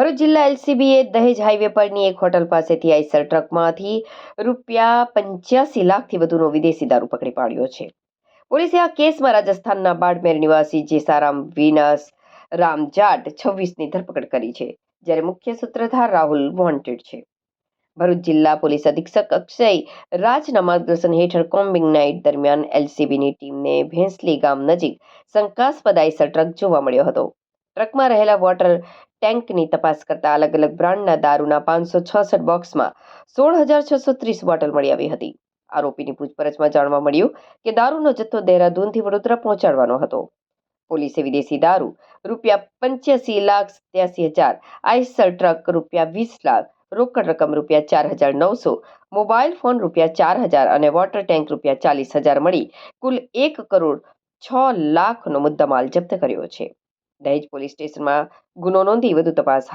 ભરૂચ જિલ્લા એલસીબીએ દહેજ હાઈવે પરની એક હોટલ પાસેથી આઈસર ટ્રકમાંથી રૂપિયા પંચ્યાસી લાખથી વધુનો વિદેશી દારૂ પકડી પાડ્યો છે. પોલીસે આ કેસમાં રાજસ્થાનના બાડમેર નિવાસી જેસારામ વિનસ રામ જાટ છવ્વીસની ધરપકડ કરી છે, જ્યારે મુખ્ય સૂત્રધાર રાહુલ વોન્ટેડ છે. ભરૂચ જિલ્લા પોલીસ અધિક્ષક અક્ષય રાજના માર્ગદર્શન હેઠળ કોમ્બિંગ નાઇટ દરમિયાન એલસીબીની ટીમને ભેંસલી ગામ નજીક શંકાસ્પદ આઈસર ટ્રક જોવા મળ્યો હતો. ટ્રકમાં રહેલા વોટર ટેન્કની તપાસ કરતા અલગ અલગ બ્રાન્ડના દારૂના પાંચસો છસઠ બોક્સમાં સોળ હજાર છસો ત્રીસ બોટલ મળી આવી હતી. આરોપીની પૂછપરછમાં જાણવા મળ્યું કે દારૂનો જથ્થો દહેરાદૂનથી વડોદરા પહોંચાડવાનો હતો. પોલીસે વિદેશી દારૂ, રૂપિયા પંચ્યાસી લાખ સત્યાસી હજાર, આઈસર ટ્રક રૂપિયા વીસ લાખ, રોકડ રકમ રૂપિયા ચાર હજાર નવસો, મોબાઈલ ફોન રૂપિયા ચાર હજાર અને વોટર ટેન્ક રૂપિયા ચાલીસ હજાર મળી કુલ એક કરોડ છ લાખનો મુદ્દામાલ જપ્ત કર્યો છે. દહેજ પોલીસ સ્ટેશનમાં ગુનો નોંધી વધુ તપાસ